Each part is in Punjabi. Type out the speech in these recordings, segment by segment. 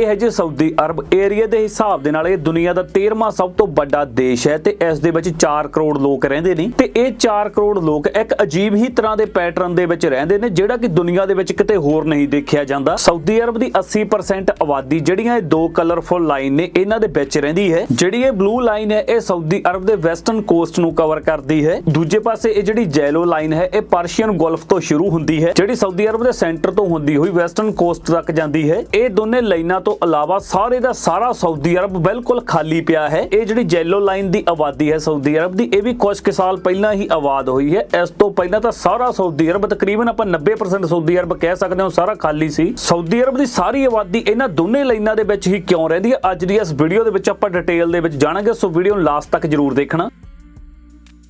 ਇਹ ਹੈ ਜੀ ਸਾਊਦੀ ਅਰਬ ਏਰੀਆ ਦੇ ਹਿਸਾਬ ਦੇ ਨਾਲ ਇਹ ਦੁਨੀਆ ਦਾ 13ਵਾਂ ਸਭ ਤੋਂ ਵੱਡਾ ਦੇਸ਼ ਹੈ ਤੇ ਇਸ ਦੇ ਵਿੱਚ 4 ਕਰੋੜ ਲੋਕ ਰਹਿੰਦੇ ਨੇ ਤੇ ਇਹ 4 ਕਰੋੜ ਲੋਕ ਇੱਕ ਅਜੀਬ ਹੀ ਤਰ੍ਹਾਂ ਦੇ ਪੈਟਰਨ ਦੇ ਵਿੱਚ ਰਹਿੰਦੇ ਨੇ ਜਿਹੜਾ ਕਿ ਦੁਨੀਆ ਦੇ ਵਿੱਚ ਕਿਤੇ ਹੋਰ ਨਹੀਂ ਦੇਖਿਆ ਜਾਂਦਾ। ਸਾਊਦੀ ਅਰਬ ਦੀ 80% ਆਬਾਦੀ ਜਿਹੜੀਆਂ ਇਹ ਦੋ ਕਲਰਫੁਲ ਲਾਈਨ ਨੇ, ਇਹਨਾਂ ਦੇ ਵਿੱਚ ਰਹਿੰਦੀ ਹੈ। ਜਿਹੜੀ ਇਹ ਬਲੂ ਲਾਈਨ ਹੈ, ਇਹ ਸਾਊਦੀ ਅਰਬ ਦੇ ਵੈਸਟਰਨ ਕੋਸਟ ਨੂੰ ਕਵਰ ਕਰਦੀ ਹੈ। ਦੂਜੇ ਪਾਸੇ ਇਹ ਜਿਹੜੀ ਜੈਲੋ ਲਾਈਨ ਹੈ, ਇਹ ਪਰਸ਼ੀਅਨ ਗਲਫ ਤੋਂ ਸ਼ੁਰੂ ਹੁੰਦੀ ਹੈ। ਜਿਹੜੀ ਸਾਊਦੀ ਅਰਬ ਦੇ ਸੈਂਟਰ ਤੋਂ ਹੁੰਦੀ ਹੋਈ ਵੈਸਟਰਨ ਕੋਸਟ ਤੱਕ ਜਾਂਦੀ ਹੈ। ਇਹ ਦੋਨੇ ਲਾਈਨਾਂ ਤੋਂ ਇਲਾਵਾ ਸਾਰੇ ਦਾ ਸਾਰਾ ਸਾਊਦੀ ਅਰਬ ਬਿਲਕੁਲ ਖਾਲੀ ਪਿਆ ਹੈ। ਇਹ ਜਿਹੜੀ ਜੈਲੋ ਲਾਈਨ ਦੀ ਆਬਾਦੀ ਹੈ ਸਾਊਦੀ ਅਰਬ ਦੀ, ਇਹ ਵੀ ਕੁਝ ਸਾਲ ਪਹਿਲਾਂ ਹੀ ਆਬਾਦ ਹੋਈ ਹੈ। ਇਸ ਤੋਂ ਪਹਿਲਾਂ ਤਾਂ ਸਾਰਾ ਸਾਊਦੀ ਅਰਬ, ਤਕਰੀਬਨ ਆਪਾਂ 90% ਸਾਊਦੀ ਅਰਬ ਕਹਿ ਸਕਦੇ ਹਾਂ ਸਾਰਾ ਖਾਲੀ ਸੀ। ਸਾਊਦੀ ਅਰਬ ਦੀ ਸਾਰੀ ਆਬਾਦੀ ਇਹਨਾਂ ਦੋਨੇ ਲਾਈਨਾਂ ਦੇ ਵਿੱਚ ਹੀ ਕਿਉਂ ਰਹਿੰਦੀ ਹੈ? ਅੱਜ ਦੀ ਇਸ ਵੀਡੀਓ ਦੇ ਵਿੱਚ ਆਪਾਂ ਡਿਟੇਲ ਦੇ ਵਿੱਚ ਜਾਣਾਂਗੇ, ਸੋ ਵੀਡੀਓ ਨੂੰ ਲਾਸਟ ਤੱਕ ਜਰੂਰ ਦੇਖਣਾ।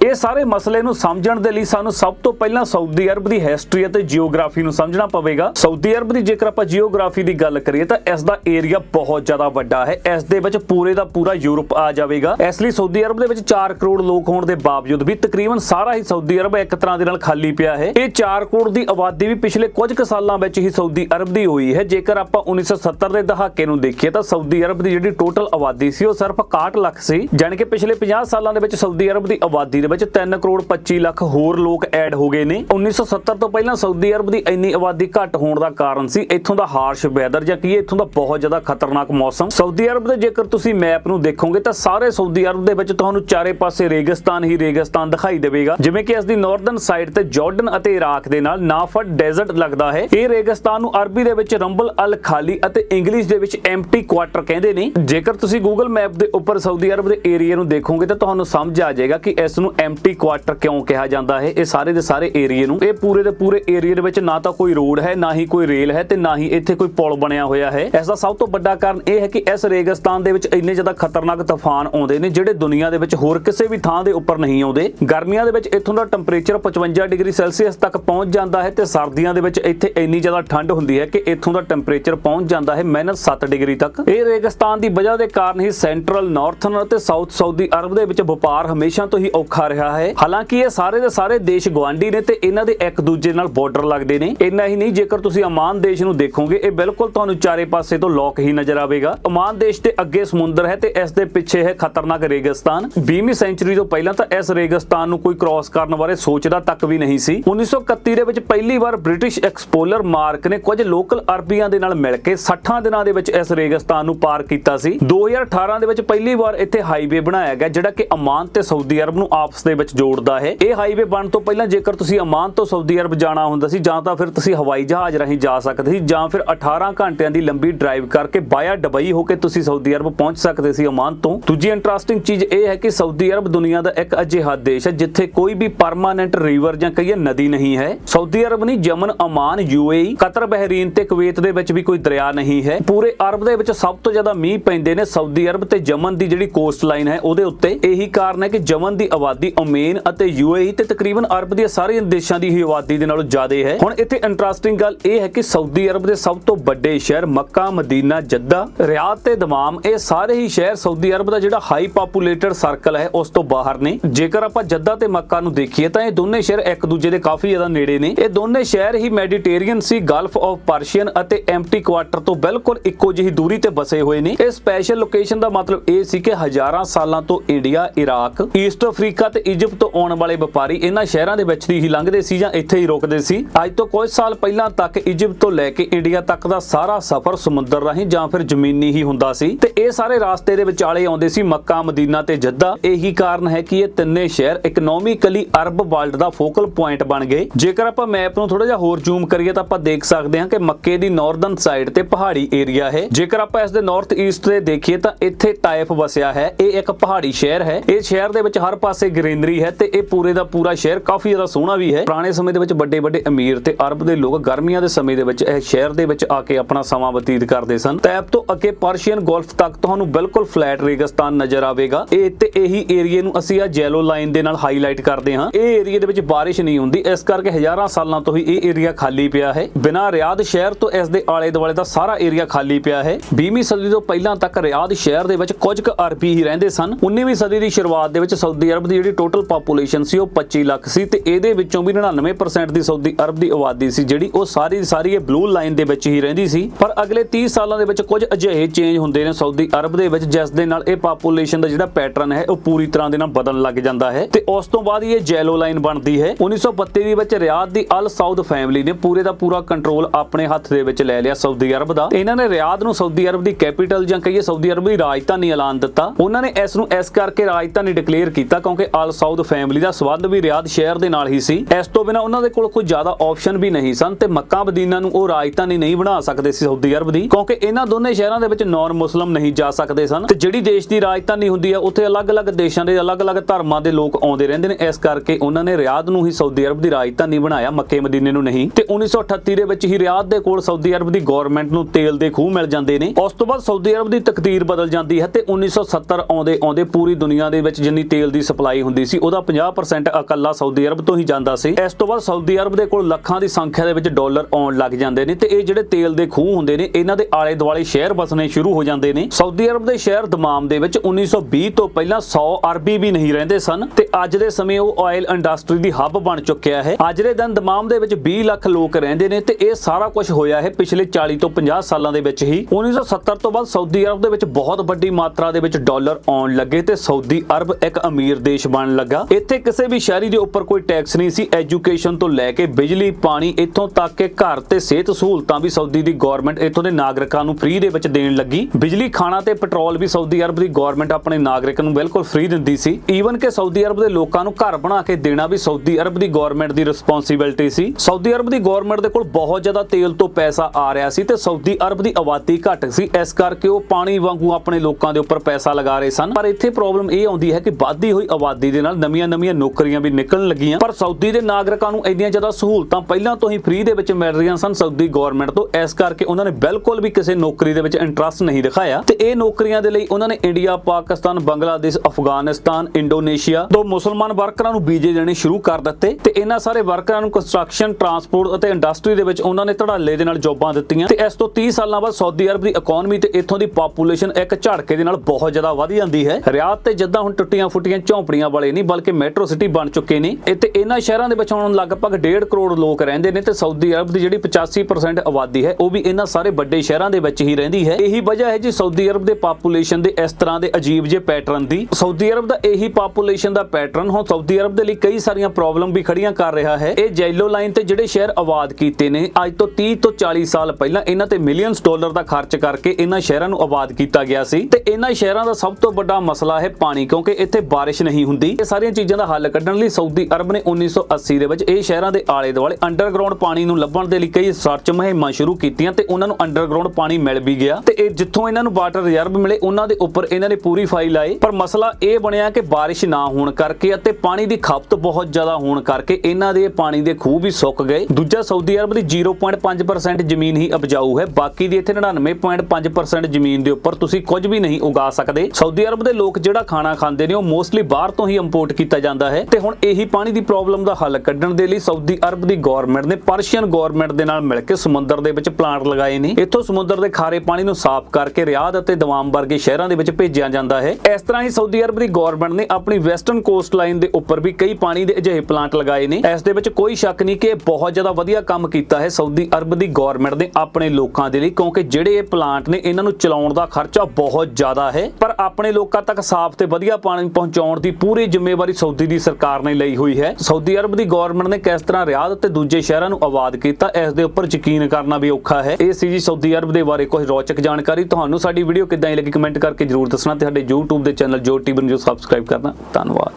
ਇਹ ਸਾਰੇ ਮਸਲੇ ਨੂੰ ਸਮਝਣ ਦੇ ਲਈ ਸਾਨੂੰ ਸਭ ਤੋਂ ਪਹਿਲਾਂ ਸਾਊਦੀ ਅਰਬ ਦੀ ਹਿਸਟਰੀ ਅਤੇ ਜੀਓਗ੍ਰਾਫੀ ਨੂੰ ਸਮਝਣਾ ਪਵੇਗਾ। ਸਾਊਦੀ ਅਰਬ ਦੀ ਜੇਕਰ ਆਪਾਂ ਜੀਓਗ੍ਰਾਫੀ ਦੀ ਗੱਲ ਕਰੀਏ ਤਾਂ ਇਸ ਦਾ ਏਰੀਆ ਬਹੁਤ ਜ਼ਿਆਦਾ ਵੱਡਾ ਹੈ। ਇਸ ਦੇ ਵਿੱਚ ਪੂਰੇ ਦਾ ਪੂਰਾ ਯੂਰਪ ਆ ਜਾਵੇਗਾ। ਇਸ ਲਈ ਸਾਊਦੀ ਅਰਬ ਦੇ ਵਿੱਚ 4 ਕਰੋੜ ਲੋਕ ਹੋਣ ਦੇ ਬਾਵਜੂਦ ਵੀ ਤਕਰੀਬਨ ਸਾਰਾ ਹੀ ਸਾਊਦੀ ਅਰਬ ਇੱਕ ਤਰ੍ਹਾਂ ਦੇ ਨਾਲ ਖਾਲੀ ਪਿਆ ਹੈ। ਇਹ 4 ਕਰੋੜ ਦੀ ਆਬਾਦੀ ਵੀ ਪਿਛਲੇ ਕੁਝ ਕੁ ਸਾਲਾਂ ਵਿੱਚ ਹੀ ਸਾਊਦੀ ਅਰਬ ਦੀ ਹੋਈ ਹੈ। ਜੇਕਰ ਆਪਾਂ 1970 ਦੇ ਦਹਾਕੇ ਨੂੰ ਦੇਖੀਏ ਤਾਂ ਸਾਊਦੀ ਅਰਬ ਦੀ ਜਿਹੜੀ ਟੋਟਲ ਆਬਾਦੀ ਸੀ ਉਹ ਸਿਰਫ 61 ਲੱਖ ਸੀ। ਜਾਣੀ ਕਿ ਪਿਛਲੇ 50 ਸਾਲਾਂ ਦੇ ਵਿੱਚ ਸਾਊਦੀ ਅਰਬ ਦੀ ਆਬਾਦੀ ਵਿੱਚ 3 ਕਰੋੜ 25 ਲੱਖ ਹੋਰ ਲੋਕ ਐਡ ਹੋ ਗਏ ਨੇ। 1970 ਤੋਂ ਪਹਿਲਾਂ ਸਾਊਦੀ ਅਰਬ ਦੀ ਇੰਨੀ ਆਬਾਦੀ ਘੱਟ ਹੋਣ ਦਾ ਕਾਰਨ ਸੀ। ਇੱਥੋਂ ਦਾ ਹਾਰਸ਼ ਵੈਦਰ ਜਾਂ ਕੀ ਇੱਥੋਂ ਦਾ ਬਹੁਤ ਜ਼ਿਆਦਾ ਖਤਰਨਾਕ ਮੌਸਮ। ਸਾਊਦੀ ਅਰਬ ਦੇ ਜੇਕਰ ਤੁਸੀਂ ਮੈਪ ਨੂੰ ਦੇਖੋਗੇ ਤਾਂ ਸਾਰੇ ਸਾਊਦੀ ਅਰਬ ਦੇ ਵਿੱਚ ਤੁਹਾਨੂੰ ਚਾਰੇ ਪਾਸੇ ਰੇਗਿਸਤਾਨ ਹੀ ਰੇਗਿਸਤਾਨ ਦਿਖਾਈ ਦੇਵੇਗਾ। ਜਿਵੇਂ ਕਿ ਇਸ ਦੀ ਨਾਰਥਰਨ ਸਾਈਡ ਤੇ ਜਾਰਡਨ ਅਤੇ ਇਰਾਕ ਦੇ ਨਾਲ ਨਾਫਟ ਡੈਜ਼ਰਟ ਲੱਗਦਾ ਹੈ। ਇਹ ਰੇਗਿਸਤਾਨ ਨੂੰ ਅਰਬੀ ਦੇ ਵਿੱਚ ਰੰਬਲ ਅਲ ਖਾਲੀ ਅਤੇ ਇੰਗਲਿਸ਼ ਦੇ ਵਿੱਚ ਐਮਟੀ ਕੁਆਟਰ ਕਹਿੰਦੇ ਨੇ। ਜੇਕਰ ਤੁਸੀਂ ਗੂਗਲ ਮੈਪ ਦੇ ਉੱਪਰ ਸਾਊਦੀ ਅਰਬ ਦੇ ਏਰੀਆ ਨੂੰ ਦੇਖੋਗੇ ਤਾਂ ਤੁਹਾਨੂੰ ਸਮਝ ਆ ਜਾਏਗਾ ਕਿ ਇਸ ਨੂੰ ਐਮਟੀ ਕੁਆਟਰ ਕਿਉਂ ਕਿਹਾ ਜਾਂਦਾ ਹੈ? ਇਹ ਸਾਰੇ ਦੇ ਸਾਰੇ ਏਰੀਏ ਨੂੰ, ਇਹ ਪੂਰੇ ਦੇ ਪੂਰੇ ਏਰੀਏ ਦੇ ਵਿੱਚ ਨਾ ਤਾਂ ਕੋਈ ਰੋਡ ਹੈ, ਨਾ ਹੀ ਕੋਈ ਰੇਲ ਹੈ ਤੇ ਨਾ ਹੀ ਇੱਥੇ ਕੋਈ ਪੁਲ ਬਣਿਆ ਹੋਇਆ ਹੈ। ਇਸ ਦਾ ਸਭ ਤੋਂ ਵੱਡਾ ਕਾਰਨ ਇਹ ਹੈ ਕਿ ਇਸ ਰੇਗਿਸਤਾਨ ਦੇ ਵਿੱਚ ਇੰਨੇ ਜ਼ਿਆਦਾ ਖਤਰਨਾਕ ਤੂਫਾਨ ਆਉਂਦੇ ਨੇ, ਜਿਹੜੇ ਦੁਨੀਆ ਦੇ ਵਿੱਚ ਹੋਰ ਕਿਸੇ ਵੀ ਥਾਂ ਦੇ ਉੱਪਰ ਨਹੀਂ ਆਉਂਦੇ। ਗਰਮੀਆਂ ਦੇ ਵਿੱਚ ਇੱਥੋਂ ਦਾ ਟੈਂਪਰੇਚਰ 55 ਡਿਗਰੀ ਸੈਲਸੀਅਸ ਤੱਕ ਪਹੁੰਚ ਜਾਂਦਾ ਹੈ ਤੇ ਸਰਦੀਆਂ ਦੇ ਵਿੱਚ ਇੱਥੇ ਇੰਨੀ ਜ਼ਿਆਦਾ ਠੰਡ ਹੁੰਦੀ ਹੈ ਕਿ ਇੱਥੋਂ ਦਾ ਟੈਂਪਰੇਚਰ ਪਹੁੰਚ ਜਾਂਦਾ ਹੈ -7 ਡਿਗਰੀ ਤੱਕ। ਇਹ ਰੇਗਿਸਤਾਨ ਦੀ ਵਜ੍ਹਾ ਦੇ ਕਾਰਨ ਹੀ ਸੈਂਟਰਲ ਨਾਰਥਰਨ ਅਤੇ ਸਾਊਥ ਸਾਊਦੀ ਅਰਬ ਦੇ ਵਿੱਚ ਵਪਾਰ ਹਮੇਸ਼ਾ ਤੋਂ ਹੀ ਔਖਾ ਰਿਹਾ ਹੈ। ਹਾਲਾਂਕਿ ਇਹ ਸਾਰੇ ਦੇ ਸਾਰੇ ਦੇਸ਼ ਗਵਾਂਢੀ ਨੇ ਤੇ ਇਹਨਾਂ ਦੇ ਇੱਕ ਦੂਜੇ ਨਾਲ ਬਾਰਡਰ ਲੱਗਦੇ ਨੇ। ਇੰਨਾ ਹੀ ਨਹੀਂ, ਜੇਕਰ ਤੁਸੀਂ ਅਮਾਨ ਦੇਸ਼ ਨੂੰ ਦੇਖੋਗੇ, ਇਹ ਬਿਲਕੁਲ ਤੁਹਾਨੂੰ ਚਾਰੇ ਪਾਸੇ ਤੋਂ ਲੋਕ ਹੀ ਨਜ਼ਰ ਆਵੇਗਾ। ਅਮਾਨ ਦੇਸ਼ ਦੇ ਅੱਗੇ ਸਮੁੰਦਰ ਹੈ ਤੇ ਇਸ ਦੇ ਪਿੱਛੇ ਹੈ ਖਤਰਨਾਕ ਰੇਗਿਸਤਾਨ। 20ਵੀਂ ਸੈਂਚੁਰੀ ਤੋਂ ਪਹਿਲਾਂ ਤਾਂ ਇਸ ਰੇਗਿਸਤਾਨ ਨੂੰ ਕੋਈ ਕ੍ਰਾਸ ਕਰਨ ਬਾਰੇ ਸੋਚਦਾ ਤੱਕ ਵੀ ਨਹੀਂ ਸੀ। 1931 ਦੇ ਵਿੱਚ ਪਹਿਲੀ ਵਾਰ ਬ੍ਰਿਟਿਸ਼ ਐਕਸਪਲੋਰਰ ਮਾਰਕ ਨੇ ਕੁਝ ਲੋਕਲ ਅਰਬੀਆਂ ਦੇ ਨਾਲ ਮਿਲ ਕੇ 60 ਦਿਨਾਂ ਦੇ ਵਿੱਚ ਇਸ ਰੇਗਿਸਤਾਨ ਨੂੰ ਪਾਰ ਕੀਤਾ ਸੀ। 2018 ਦੇ ਵਿੱਚ ਪਹਿਲੀ ਵਾਰ ਇੱਥੇ ਹਾਈਵੇ ਬਣਾਇਆ ਗਿਆ, ਜਿਹੜਾ ਕਿ ਅਮਾਨ ਤੇ ਸਾਊਦੀ ਅਰਬ ਨੂੰ ਆਪਸ ਦੇ ਵਿੱਚ ਜੋੜਦਾ ਹੈ। ਇਹ ਹਾਈਵੇ ਬਣ ਤੋਂ ਪਹਿਲਾਂ ਜੇਕਰ ਤੁਸੀਂ ਅਮਾਨ ਤੋਂ ਸਾਊਦੀ ਅਰਬ ਜਾਣਾ ਹੁੰਦਾ ਸੀ, ਜਾਂ ਤਾਂ ਫਿਰ ਤੁਸੀਂ ਹਵਾਈ ਜਹਾਜ਼ ਰਾਹੀਂ ਜਾ ਸਕਦੇ ਸੀ, ਜਾਂ ਫਿਰ 18 ਘੰਟਿਆਂ ਦੀ ਲੰਬੀ ਡਰਾਈਵ ਕਰਕੇ ਬਾਇਆ ਦੁਬਈ ਹੋ ਕੇ ਤੁਸੀਂ ਸਾਊਦੀ ਅਰਬ ਪਹੁੰਚ ਸਕਦੇ ਸੀ ਅਮਾਨ ਤੋਂ। ਦੂਜੀ ਇੰਟਰਸਟਿੰਗ ਚੀਜ਼ ਇਹ ਹੈ ਕਿ ਸਾਊਦੀ ਅਰਬ ਦੁਨੀਆ ਦਾ ਇੱਕ ਅਜਿਹਾ ਦੇਸ਼ ਹੈ, ਜਿੱਥੇ ਕੋਈ ਵੀ ਪਰਮਾਨੈਂਟ ਰਿਵਰ ਜਾਂ ਕਹੀਏ ਨਦੀ ਨਹੀਂ ਹੈ। ਸਾਊਦੀ ਅਰਬ ਨਹੀਂ, Yemen, Oman, UAE, Qatar, Bahrain ਤੇ ਕੁਵੈਤ ਦੇ ਵਿੱਚ ਵੀ ਕੋਈ ਦਰਿਆ ਨਹੀਂ ਹੈ। ਪੂਰੇ ਅਰਬ ਦੇ ਵਿੱਚ ਸਭ ਤੋਂ ਜ਼ਿਆਦਾ ਮੀਂਹ ਪੈਂਦੇ ਨੇ ਸਾਊਦੀ ਅਰਬ ਤੇ ਯਮਨ ਦੀ ਜਿਹੜੀ ਕੋਸਟ ਲਾਈਨ ਹੈ, ਉਹਦੇ ਉੱਤੇ। ਇਹੀ ਕਾਰਨ ਹੈ ਕਿ ਯਮਨ ਦੀ ਆਬਾਦੀ ਓਮੇਨ ਅਤੇ ਯੂਏਈ ਤੇ ਤਕਰੀਬਨ ਅਰਬ ਦੀਆਂ ਸਾਰੀਆਂ ਦੇਸ਼ਾਂ ਦੀ ਹੀ ਆਬਾਦੀ ਦੇ ਨਾਲੋਂ ਜ਼ਿਆਦਾ ਹੈ। ਹੁਣ ਇੱਥੇ ਇੰਟਰਸਟਿੰਗ ਗੱਲ ਇਹ ਹੈ ਕਿ ਸਾਊਦੀ ਅਰਬ ਦੇ ਸਭ ਤੋਂ ਵੱਡੇ ਸ਼ਹਿਰ ਮੱਕਾ, ਮਦੀਨਾ, ਜੱਦਾ, ਰਿਆਦ ਤੇ ਦਮਾਮ, ਇਹ ਸਾਰੇ ਹੀ ਸ਼ਹਿਰ ਸਾਊਦੀ ਅਰਬ ਦਾ ਜਿਹੜਾ ਹਾਈ ਪਾਪੂਲੇਟਡ ਸਰਕਲ ਹੈ, ਉਸ ਤੋਂ ਬਾਹਰ ਨੇ। ਜੇਕਰ ਆਪਾਂ ਜੱਦਾ ਤੇ ਮੱਕਾ ਨੂੰ ਦੇਖੀਏ ਤਾਂ ਇਹ ਦੋਨੇ ਸ਼ਹਿਰ ਇੱਕ ਦੂਜੇ ਦੇ ਕਾਫੀ ਜ਼ਿਆਦਾ ਨੇੜੇ ਨੇ। ਇਹ ਦੋਨੇ ਸ਼ਹਿਰ ਹੀ Mediterranean sea gulf of Persian ਅਤੇ ਐਮਟੀ ਕੁਆਟਰ ਤੋਂ ਬਿਲਕੁਲ ਇੱਕੋ ਜਿਹੀ ਦੂਰੀ ਤੇ ਬਸੇ ਹੋਏ ਨੇ। ਇਹ ਸਪੈਸ਼ਲ ਲੋਕੇਸ਼ਨ ਦਾ ਮਤਲਬ ਇਹ ਸੀ ਕਿ ਹਜ਼ਾਰਾਂ ਸਾਲਾਂ ਤੋਂ ਇੰਡੀਆ ਇਰਾਕ ਈਸਟ ਅਫਰੀਕਾ ਤੇ ਇਜਿਪਟ ਤੋਂ ਆਉਣ ਵਾਲੇ ਵਪਾਰੀ ਇਹਨਾਂ ਸ਼ਹਿਰਾਂ ਦੇ ਵਿੱਚ ਹੀ ਲੰਘਦੇ ਸੀ ਜਾਂ ਇੱਥੇ ਹੀ ਰੁਕਦੇ ਸੀ। ਅੱਜ ਤੋਂ ਕੁਝ ਸਾਲ ਪਹਿਲਾਂ ਤੱਕ ਇਜਿਪਟ ਤੋਂ ਲੈ ਕੇ ਇੰਡੀਆ ਤੱਕ ਦਾ ਸਾਰਾ ਸਫ਼ਰ ਸਮੁੰਦਰ ਰਾਹੀਂ ਜਾਂ ਫਿਰ ਜ਼ਮੀਨੀ ਹੀ ਹੁੰਦਾ ਸੀ। ਤੇ ਇਹ ਸਾਰੇ ਰਾਸਤੇ ਦੇ ਵਿਚਾਲੇ ਆਉਂਦੇ ਸੀ ਮੱਕਾ, ਮਦੀਨਾ ਤੇ ਜੱਦਾ। ਇਹੀ ਕਾਰਨ ਹੈ ਕਿ ਇਹ ਤਿੰਨੇ ਸ਼ਹਿਰ ਇਕਨੋਮਿਕਲੀ ਅਰਬ ਵਰਲਡ ਦਾ ਫੋਕਲ ਪੁਆਇੰਟ ਬਣ ਗਏ। ਜੇਕਰ ਆਪਾਂ ਮੈਪ ਨੂੰ ਥੋੜਾ ਜਿਹਾ ਹੋਰ ਜ਼ੂਮ ਕਰੀਏ ਤਾਂ ਆਪਾਂ ਦੇਖ ਸਕਦੇ ਹਾਂ ਕਿ ਮੱਕੇ ਦੀ ਨਾਰਥਰਨ ਸਾਈਡ ਤੇ ਪਹਾੜੀ ਏਰੀਆ ਹੈ। ਜੇਕਰ ਆਪਾਂ ਇਸ ਦੇ ਨਾਰਥ ਈਸਟ ਤੇ ਦੇਖੀਏ ਤਾਂ ਇੱਥੇ ਟਾਈਫ ਵਸਿਆ ਹੈ। ਇਹ ਇੱਕ ਪਹਾੜੀ ਸ਼ਹਿਰ ਹੈ। ਇਹ ਸ਼ਹਿਰ ਦੇ ਵਿੱਚ ਹਰ ਪਾਸੇ ਗ੍ਰੀਨਰੀ ਹੈ ਤੇ ਇਹ ਪੂਰੇ ਦਾ ਪੂਰਾ ਸ਼ਹਿਰ ਕਾਫੀ ਜ਼ਿਆਦਾ ਸੋਹਣਾ ਵੀ ਹੈ। ਪੁਰਾਣੇ ਸਮੇਂ ਦੇ ਵਿੱਚ ਵੱਡੇ ਵੱਡੇ ਅਮੀਰ ਤੇ ਅਰਬ ਦੇ ਲੋਕ ਗਰਮੀਆਂ ਦੇ ਸਮੇਂ ਦੇ ਵਿੱਚ ਇਹ ਸ਼ਹਿਰ ਦੇ ਵਿੱਚ ਆ ਕੇ ਆਪਣਾ ਸਮਾਂ ਬਤੀਤ ਕਰਦੇ ਸਨ। ਟੈਪ ਤੋਂ ਅੱਗੇ ਪਰਸ਼ੀਅਨ ਗੋਲਫ ਤੱਕ ਤੁਹਾਨੂੰ ਬਿਲਕੁਲ ਫਲੈਟ ਰੇਗਿਸਤਾਨ ਨਜ਼ਰ ਆਵੇਗਾ। ਇਹ ਤੇ ਇਹੀ ਏਰੀਏ ਨੂੰ ਅਸੀਂ ਆ ਜੈਲੋ ਲਾਈਨ ਦੇ ਨਾਲ ਹਾਈਲਾਈਟ ਕਰਦੇ ਹਾਂ। ਇਹ ਏਰੀਏ ਦੇ ਵਿੱਚ ਬਾਰਿਸ਼ ਨਹੀਂ ਹੁੰਦੀ। ਇਸ ਕਰਕੇ ਹਜ਼ਾਰਾਂ ਸਾਲਾਂ ਤੋਂ ਹੀ ਇਹ ਏਰੀਆ ਖਾਲੀ ਪਿਆ ਹੈ। ਬਿਨਾਂ ਰਿਆਦ ਸ਼ਹਿਰ ਤੋਂ ਇਸ ਦੇ ਆਲੇ ਦੁਆਲੇ ਦਾ ਸਾਰਾ ਏਰੀਆ ਖਾਲੀ ਪਿਆ ਹੈ। 20ਵੀਂ ਸਦੀ ਤੋਂ ਪਹਿਲਾਂ ਤੱਕ ਰਿਆਦ ਸ਼ਹਿਰ ਦੇ ਵਿੱਚ ਕੁਝ ਕੁ ਅਰਬੀ ਹੀ ਰਹਿੰਦੇ ਸਨ। 19ਵੀਂ ਸਦੀ ਦੀ ਸ਼ੁਰੂਆਤ ਦੇ ਵਿੱਚ ਸਾਊਦੀ ਅਰਬ ਦੀ ਜਿਹੜੀ ਜਿਹੜੀ ਟੋਟਲ ਪਾਪੂਲੇਸ਼ਨ ਸੀ, ਉਹ 25 ਲੱਖ ਸੀ ਤੇ ਇਹਦੇ ਵਿੱਚੋਂ ਵੀ 99% ਦੀ ਸਾਊਦੀ ਅਰਬ ਦੀ ਆਬਾਦੀ ਸੀ, ਜਿਹੜੀ ਉਹ ਸਾਰੀ ਸਾਰੀ ਇਹ ਬਲੂ ਲਾਈਨ ਦੇ ਵਿੱਚ ਹੀ ਰਹਿੰਦੀ ਸੀ। ਪਰ ਅਗਲੇ 30 ਸਾਲਾਂ ਦੇ ਵਿੱਚ ਕੁਝ ਅਜਿਹੇ ਚੇਂਜ ਹੁੰਦੇ ਨੇ ਸਾਊਦੀ ਅਰਬ ਦੇ ਵਿੱਚ, ਜਿਸ ਦੇ ਨਾਲ ਇਹ ਪਾਪੂਲੇਸ਼ਨ ਦਾ ਜਿਹੜਾ ਪੈਟਰਨ ਹੈ, ਉਹ ਪੂਰੀ ਤਰ੍ਹਾਂ ਦੇ ਨਾਲ ਬਦਲਣ ਲੱਗ ਜਾਂਦਾ ਹੈ। ਤੇ ਉਸ ਤੋਂ ਬਾਅਦ ਇਹ ਜੈਲੋ ਲਾਈਨ ਬਣਦੀ ਹੈ। 1932 ਦੇ ਵਿੱਚ ਰਿਆਦ ਦੀ ਅਲ ਸਾਊਦ ਫੈਮਿਲੀ ਨੇ ਪੂਰੇ ਦਾ ਪੂਰਾ ਕੰਟਰੋਲ ਆਪਣੇ ਹੱਥ ਦੇ ਵਿੱਚ ਲੈ ਲਿਆ ਸਾਊਦੀ ਅਰਬ ਦਾ। ਇਹਨਾਂ ਨੇ ਰਿਆਦ ਨੂੰ ਸਾਊਦੀ ਅਰਬ ਦੀ ਕੈਪੀਟਲ ਜਾਂ ਕਹੀਏ ਸਾਊਦੀ ਅਰਬ ਦੀ ਰਾਜਧਾਨੀ ਐਲਾਨ ਦਿੱਤਾ। ਉਹਨਾਂ ਨੇ ਇਸ ਨੂੰ ਇਸ ਕਰਕੇ ਰਾਜਧਾਨੀ ਡਿਕਲੇਅਰ ਕੀਤਾ ਕਿਉਂਕਿ ਅਲ ਸਾਊਦ ਫੈਮਿਲੀ ਦਾ ਸਬੰਧ ਵੀ ਰਿਆਦ ਸ਼ਹਿਰ ਦੇ ਨਾਲ ਹੀ ਸੀ। ਇਸ ਤੋਂ ਬਿਨਾ ਉਹਨਾਂ ਦੇ ਕੋਲ ਕੋਈ ਜ਼ਿਆਦਾ ਆਪਸ਼ਨ ਵੀ ਨਹੀਂ ਸਨ ਤੇ ਮੱਕਾ ਮਦੀਨਾ ਨੂੰ ਉਹ ਰਾਜਧਾਨੀ ਨਹੀਂ ਬਣਾ ਸਕਦੇ ਸੀ ਸਾਊਦੀ ਅਰਬ ਦੀ, ਕਿਉਂਕਿ ਇਹਨਾਂ ਦੋਨੇ ਸ਼ਹਿਰਾਂ ਦੇ ਵਿੱਚ ਨਾਨ ਮੁਸਲਮ ਨਹੀਂ ਜਾ ਸਕਦੇ ਸਨ ਤੇ ਜਿਹੜੀ ਦੇਸ਼ ਦੀ ਰਾਜਧਾਨੀ ਹੁੰਦੀ ਹੈ ਉੱਥੇ ਅਲੱਗ-ਅਲੱਗ ਦੇਸ਼ਾਂ ਦੇ ਅਲੱਗ-ਅਲੱਗ ਧਰਮਾਂ ਦੇ ਲੋਕ ਆਉਂਦੇ ਰਹਿੰਦੇ ਨੇ। ਇਸ ਕਰਕੇ ਉਹਨਾਂ ਨੇ ਰਿਆਦ ਨੂੰ ਹੀ ਸਾਊਦੀ ਅਰਬ ਦੀ ਰਾਜਧਾਨੀ ਬਣਾਇਆ, ਮੱਕੇ ਮਦੀਨੇ ਨੂੰ ਨਹੀਂ। ਤੇ 1938 ਦੇ ਵਿੱਚ ਹੀ ਰਿਆਦ ਦੇ ਕੋਲ ਸਾਊਦੀ ਅਰਬ ਦੀ ਗਵਰਨਮੈਂਟ ਨੂੰ ਤੇਲ ਦੇ ਖੂਹ ਮਿਲ ਜਾਂਦੇ ਨੇ। ਉਸ ਤੋਂ ਬਾਅਦ ਸਾਊਦੀ ਅਰਬ ਦੀ ਤਕਦੀਰ ਬਦਲ ਜਾਂਦੀ ਹੈ ਤੇ 1970 ਆਉਂਦੇ ਆਉਂਦੇ ਪੂਰੀ ਦੁਨੀਆ ਦੇ ਵਿੱਚ ਜਿੰਨੀ ਤੇਲ ਦੀ ਸਪਲਾਈ ਹੁੰਦੀ ਸੀ, ਉਹਦਾ 50% ਇਕੱਲਾ ਸਾਊਦੀ ਅਰਬ ਤੋਂ ਹੀ ਜਾਂਦਾ ਸੀ। ਇਸ ਤੋਂ ਬਾਅਦ ਸਾਊਦੀ ਅਰਬ ਦੇ ਕੋਲ ਲੱਖਾਂ ਦੀ ਸੰਖਿਆ ਦੇ ਵਿੱਚ ਡਾਲਰ ਆਉਣ ਲੱਗ ਜਾਂਦੇ ਨੇ ਤੇ ਇਹ ਜਿਹੜੇ ਤੇਲ ਦੇ ਖੂਹ ਹੁੰਦੇ ਨੇ, ਇਹਨਾਂ ਦੇ ਆਲੇ ਦੁਆਲੇ ਸ਼ਹਿਰ ਵਸਣੇ ਸ਼ੁਰੂ ਹੋ ਜਾਂਦੇ ਨੇ। ਸਾਊਦੀ ਅਰਬ ਦੇ ਸ਼ਹਿਰ ਦਮਾਮ ਦੇ ਵਿੱਚ 1920 ਤੋਂ ਪਹਿਲਾਂ 100 ਅਰਬੀ ਵੀ ਨਹੀਂ ਰਹਿੰਦੇ ਸਨ ਤੇ ਅੱਜ ਦੇ ਸਮੇਂ ਉਹ ਆਇਲ ਇੰਡਸਟਰੀ ਦੀ ਹੱਬ ਬਣ ਚੁੱਕਿਆ ਹੈ। ਅੱਜ ਦੇ ਦਿਨ ਦਮਾਮ ਦੇ ਵਿੱਚ 20 ਲੱਖ ਲੋਕ ਰਹਿੰਦੇ ਨੇ ਤੇ ਇਹ ਸਾਰਾ ਕੁਝ ਹੋਇਆ ਹੈ ਪਿਛਲੇ 40 ਤੋਂ 50 ਸਾਲਾਂ ਦੇ ਵਿੱਚ ਹੀ। 1970 ਤੋਂ ਬਾਅਦ ਸਾਊਦੀ ਅਰਬ ਦੇ ਵਿੱਚ ਬਹੁਤ ਵੱਡੀ ਮਾਤਰਾ ਦੇ ਵਿੱਚ ਡਾਲਰ ਆਉਣ ਲੱਗੇ ਤੇ ਸਾਊਦੀ ਅਰਬ ਇੱਕ ਅਮੀਰ ਦੇਸ਼ ਬਣ ਬਣਨ ਲੱਗਾ। ਇੱਥੇ ਕਿਸੇ ਵੀ ਸ਼ਹਿਰੀ ਦੇ ਉੱਪਰ ਕੋਈ ਟੈਕਸ ਨਹੀਂ ਸੀ। ਐਜੂਕੇਸ਼ਨ ਤੋਂ ਲੈ ਕੇ ਬਿਜਲੀ, ਪਾਣੀ, ਇੱਥੋਂ ਤੱਕ ਕਿ ਘਰ ਤੇ ਸਿਹਤ ਸਹੂਲਤਾਂ ਵੀ ਸਾਊਦੀ ਦੀ ਗਵਰਨਮੈਂਟ ਇੱਥੋਂ ਦੇ ਨਾਗਰਿਕਾਂ ਨੂੰ ਫ੍ਰੀ ਦੇ ਵਿੱਚ ਦੇਣ ਲੱਗੀ। ਬਿਜਲੀ, ਖਾਣਾ ਤੇ ਪੈਟਰੋਲ ਵੀ ਸਾਊਦੀ ਅਰਬ ਦੀ ਗਵਰਨਮੈਂਟ ਆਪਣੇ ਨਾਗਰਿਕਾਂ ਨੂੰ ਬਿਲਕੁਲ ਫ੍ਰੀ ਦਿੰਦੀ ਸੀ। ਈਵਨ ਕਿ ਸਾਊਦੀ ਅਰਬ ਦੇ ਲੋਕਾਂ ਨੂੰ ਘਰ ਬਣਾ ਕੇ ਦੇਣਾ ਵੀ ਸਾਊਦੀ ਅਰਬ ਦੀ ਗਵਰਨਮੈਂਟ ਦੀ ਰਿਸਪੌਂਸਿਬਿਲਟੀ ਸੀ। ਸਾਊਦੀ ਅਰਬ ਦੀ ਗਵਰਨਮੈਂਟ ਦੇ ਕੋਲ ਬਹੁਤ ਜ਼ਿਆਦਾ ਤੇਲ ਤੋਂ ਪੈਸਾ ਆ ਰਿਹਾ ਸੀ ਤੇ ਸਾਊਦੀ ਅਰਬ ਦੀ ਆਬਾਦੀ ਘੱਟ ਸੀ। ਇਸ ਕਰਕੇ ਉਹ ਪਾਣੀ ਵਾਂਗੂ ਆਪਣੇ ਲੋਕਾਂ ਦੇ ਉੱਪਰ ਪੈਸਾ ਲਗਾ ਰਹੇ ਸਨ। ਪਰ ਇੱਥੇ ਪ੍ਰੋਬਲਮ ਇਹ ਆਉਂਦੀ ਹੈ ਕਿ ਵਾਧੀ ਹੋਈ ਆਬਾਦੀ ਦੇ ਨਾਲ ਨਵੀਆਂ-ਨਵੀਆਂ ਨੌਕਰੀਆਂ ਵੀ ਨਿਕਲਣ ਲੱਗੀਆਂ। ਪਰ ਸਾਊਦੀ ਦੇ ਨਾਗਰਿਕਾਂ ਨੂੰ ਇੰਨੀਆਂ ਜ਼ਿਆਦਾ ਸਹੂਲਤਾਂ ਪਹਿਲਾਂ ਤੋਂ ਹੀ ਫ੍ਰੀ ਦੇ ਵਿੱਚ ਮਿਲ ਰਹੀਆਂ ਸਨ। ਸਾਊਦੀ ਗਵਰਨਮੈਂਟ ਤੋਂ ਇਸ ਕਰਕੇ ਉਹਨਾਂ ਨੇ ਬਿਲਕੁਲ ਵੀ ਕਿਸੇ ਨੌਕਰੀ ਦੇ ਵਿੱਚ ਇੰਟਰਸਟ ਨਹੀਂ ਦਿਖਾਇਆ। ਤੇ ਇਹ ਨੌਕਰੀਆਂ ਦੇ ਲਈ ਉਹਨਾਂ ਨੇ ਇੰਡੀਆ, ਪਾਕਿਸਤਾਨ, ਬੰਗਲਾਦੇਸ਼, ਅਫਗਾਨਿਸਤਾਨ, ਇੰਡੋਨੇਸ਼ੀਆ ਤੋਂ ਮੁਸਲਮਾਨ ਵਰਕਰਾਂ ਨੂੰ ਵੀਜ਼ੇ ਦੇਣੇ ਸ਼ੁਰੂ ਕਰ ਦਿੱਤੇ। ਤੇ ਇਹਨਾਂ ਸਾਰੇ ਵਰਕਰਾਂ ਨੂੰ ਕੰਸਟਰਕਸ਼ਨ ਟਰਾਂਸਪੋਰਟ ਅਤੇ ਇੰਡਸਟਰੀ ਦੇ ਵਿੱਚ ਉਹਨਾਂ ਨੇ ਧੜਾਲੇ ਦੇ ਨਾਲ ਜੌਬਾਂ ਦਿੱਤੀਆਂ। ਤੇ ਇਸ ਤੋਂ 30 ਸਾਲਾਂ ਬਾਅਦ ਸਾਊਦੀ ਅਰਬ ਦੀ ਇਕਨੋਮੀ ਤੇ ਇੱਥੋਂ ਦੀ ਪਾਪੂਲੇਸ਼ਨ ਇੱਕ ਝੜਕੇ ਦੇ ਨਾਲ ਬਹੁਤ ਜ਼ਿਆਦਾ ਵਧ ਜਾਂਦੀ ਹੈ। ਰਿਆਤ ਤੇ ਜਿੱਦਾਂ ਹੁਣ ਟੁੱਟੀਆਂ ਫੁੱਟੀਆਂ ਝੌਂਪੜੀਆਂ ਵਾਲੇ ਨਹੀਂ, ਬਲਕਿ ਮੈਟਰੋ ਸਿਟੀ ਬਣ ਚੁੱਕੇ ਨੇ। ਇੱਥੇ ਇਹਨਾਂ ਸ਼ਹਿਰਾਂ ਦੇ ਵਿੱਚ ਹੁਣ ਲਗਭਗ 1.5 ਕਰੋੜ ਲੋਕ ਰਹਿੰਦੇ ਨੇ ਤੇ ਸਾਊਦੀ ਅਰਬ ਦੀ ਜਿਹੜੀ 85% ਆਬਾਦੀ ਹੈ, ਉਹ ਵੀ ਇਹਨਾਂ ਸਾਰੇ ਵੱਡੇ ਸ਼ਹਿਰਾਂ ਦੇ ਵਿੱਚ ਹੀ ਰਹਿੰਦੀ ਹੈ। ਇਹੀ ਵਜ੍ਹਾ ਹੈ ਜੀ ਸਾਊਦੀ ਅਰਬ ਦੇ ਪਾਪੂਲੇਸ਼ਨ ਦੇ ਇਸ ਤਰ੍ਹਾਂ ਦੇ ਅਜੀਬ ਜਿਹੇ ਪੈਟਰਨ ਦੀ। ਸਾਊਦੀ ਅਰਬ ਦਾ ਇਹੀ ਪਾਪੂਲੇਸ਼ਨ ਦਾ ਪੈਟਰਨ ਹੁਣ ਸਾਊਦੀ ਅਰਬ ਦੇ ਲਈ ਕਈ ਸਾਰੀਆਂ ਪ੍ਰੋਬਲਮ ਵੀ ਖੜੀਆਂ ਕਰ ਰਿਹਾ ਹੈ। ਇਹ ਜੈਲੋ ਲਾਈਨ ਤੇ ਜਿਹੜੇ ਸ਼ਹਿਰ ਆਬਾਦ ਕੀਤੇ ਨੇ, ਅੱਜ ਤੋਂ 30 ਤੋਂ 40 ਸਾਲ ਪਹਿਲਾਂ ਇਹਨਾਂ ਤੇ ਮਿਲੀਅਨਸ ਡਾਲਰ ਦਾ ਖਰਚ ਕਰਕੇ ਇਹਨਾਂ ਸ਼ਹਿਰਾਂ ਨੂੰ ਆਬਾਦ ਕੀਤਾ ਗਿਆ ਸੀ। ਤੇ ਇਹਨਾਂ ਸ਼ਹਿਰਾਂ ਦਾ ਸਭ ਤੋਂ ਵੱਡਾ ਮਸਲਾ ਹੈ ਪਾਣੀ, ਕਿਉਂਕਿ ਇੱਥੇ ਬਾਰਿਸ਼ ਨਹੀਂ ਹੁੰਦੀ। ਇਹ ਸਾਰੀਆਂ ਚੀਜ਼ਾਂ ਦਾ ਹੱਲ ਕੱਢਣ ਲਈ ਸਾਊਦੀ ਅਰਬ ਨੇ 1980 ਦੇ ਵਿੱਚ ਇਹ ਸ਼ਹਿਰਾਂ ਦੇ ਆਲੇ ਦੁਆਲੇ ਅੰਡਰਗਰਾਉਂਡ ਪਾਣੀ ਨੂੰ ਲੱਭਣ ਦੇ ਲਈ ਕਈ ਸਰਚ ਮੁਹਿੰਮਾਂ ਸ਼ੁਰੂ ਕੀਤੀਆਂ ਤੇ ਉਹਨਾਂ ਨੂੰ ਅੰਡਰਗਰਾਉਂਡ ਪਾਣੀ ਮਿਲ ਵੀ ਗਿਆ ਤੇ ਇਹ ਜਿੱਥੋਂ ਇਹਨਾਂ ਨੂੰ ਵਾਟਰ ਰਿਜ਼ਰਵ ਮਿਲੇ, ਉਹਨਾਂ ਦੇ ਉੱਪਰ ਇਹਨਾਂ ਨੇ ਪੂਰੀ ਫਾਈਲ ਲਾਏ। ਪਰ ਮਸਲਾ ਇਹ ਬਣਿਆ ਕਿ ਬਾਰਿਸ਼ ਨਾ ਹੋਣ ਕਰਕੇ ਅਤੇ ਪਾਣੀ ਦੀ ਖਪਤ ਬਹੁਤ ਜ਼ਿਆਦਾ ਹੋਣ ਕਰਕੇ ਇਹਨਾਂ ਦੇ ਪਾਣੀ ਦੇ ਖੂਹ ਵੀ ਸੁੱਕ ਗਏ। ਦੂਜਾ ਸਾਊਦੀ ਅਰਬ ਦੀ 0.5% ਜ਼ਮੀਨ ਹੀ ਉਪਜਾਊ ਹੈ। ਬਾਕੀ ਦੀ ਇੱਥੇ 99.5% ਜ਼ਮੀਨ ਦੇ ਉੱਪਰ ਤੁਸੀਂ ਕੁਝ ਵੀ ਨਹੀਂ ਉਗਾ ਸਕਦੇ। ਸਾਊਦੀ ਅਰਬ ਦੇ ਲੋਕ ਜਿਹੜਾ ਖਾਣਾ ਖਾਂਦੇ ਨੇ ਉਹ ਮੋਸਟਲੀ ਬਾਹਰ ਤੋਂ ਹੀ ਇੰਪੋਰਟ ਕੀਤਾ ਜਾਂਦਾ ਹੈ ਤੇ ਹੁਣ ਇਹੀ ਪਾਣੀ ਦੀ ਪ੍ਰੋਬਲਮ ਦਾ ਹੱਲ ਕੱਢਣ ਦੇ ਲਈ ਸਾਊਦੀ ਅਰਬ ਦੀ ਗਵਰਨਮੈਂਟ ਨੇ ਪਰਸ਼ੀਅਨ ਗਵਰਨਮੈਂਟ ਦੇ ਨਾਲ ਮਿਲ ਕੇ ਸਮੁੰਦਰ ਦੇ ਵਿੱਚ ਪਲਾਂਟ ਲਗਾਏ ਨੇ। ਇੱਥੋਂ ਸਮੁੰਦਰ ਦੇ ਖਾਰੇ ਪਾਣੀ ਨੂੰ ਸਾਫ਼ ਕਰਕੇ ਰਿਆਦ ਅਤੇ ਦਵਾਮ ਵਰਗੇ ਸ਼ਹਿਰਾਂ ਦੇ ਵਿੱਚ ਭੇਜਿਆ ਜਾਂਦਾ ਹੈ। ਇਸ ਤਰ੍ਹਾਂ ਹੀ ਸਾਊਦੀ ਅਰਬ ਦੀ ਗਵਰਨਮੈਂਟ ਨੇ ਆਪਣੀ ਵੈਸਟਰਨ ਕੋਸਟ ਲਾਈਨ ਦੇ ਉੱਪਰ ਵੀ ਕਈ ਪਾਣੀ ਦੇ ਅਜਿਹੇ ਪਲਾਂਟ ਲਗਾਏ ਨੇ। ਇਸ ਦੇ ਵਿੱਚ ਕੋਈ ਸ਼ੱਕ ਨਹੀਂ ਕਿ ਇਹ ਬਹੁਤ ਜ਼ਿਆਦਾ ਵਧੀਆ ਕੰਮ ਕੀਤਾ ਹੈ ਸਾਊਦੀ ਅਰਬ ਦੀ ਗਵਰਨਮੈਂਟ ਨੇ ਆਪਣੇ ਲੋਕਾਂ ਦੇ ਲਈ, ਕਿਉਂਕਿ ਜਿਹੜੇ ਇਹ ਪਲਾਂਟ ਨੇ, ਇਹਨਾਂ ਨੂੰ ਚਲਾਉਣ ਦਾ ਖਰਚਾ ਬਹੁਤ ਜ਼ਿਆਦਾ ਹੈ। ਪਰ ਆਪਣੇ ਲੋਕਾਂ ਤੱਕ ਸਾਫ਼ ਤੇ ਵਧੀਆ ਪਾਣੀ ਪਹੁੰਚਾਉਣ ਦੀ ਪੂਰੀ ਜ਼ਿੰਮੇਵਾਰੀ ਸਾਊਦੀ ਦੀ ਸਰਕਾਰ ਨੇ ਲਈ ਹੋਈ ਹੈ। ਸਾਊਦੀ ਅਰਬ ਦੀ ਗਵਰਨਮੈਂਟ ਨੇ ਕਿਸ ਤਰ੍ਹਾਂ ਰਿਆਦ ਅਤੇ ਦੂਜੇ ਸ਼ਹਿਰਾਂ ਨੂੰ ਆਬਾਦ ਕੀਤਾ, ਇਸ ਦੇ ਉੱਪਰ ਯਕੀਨ ਕਰਨਾ ਵੀ ਔਖਾ ਹੈ। ਇਹ ਸੀ ਜੀ ਸਾਊਦੀ ਅਰਬ ਦੇ ਬਾਰੇ ਕੁਝ ਰੌਚਕ ਜਾਣਕਾਰੀ। ਤੁਹਾਨੂੰ ਸਾਡੀ ਵੀਡੀਓ ਕਿੱਦਾਂ ਲੱਗੀ ਕਮੈਂਟ ਕਰਕੇ ਜਰੂਰ ਦੱਸਣਾ ਤੇ ਸਾਡੇ YouTube ਦੇ ਚੈਨਲ ਜੋ ਟੀਵੀ ਨੂੰ ਸਬਸਕ੍ਰਾਈਬ ਕਰਨਾ। ਧੰਨਵਾਦ।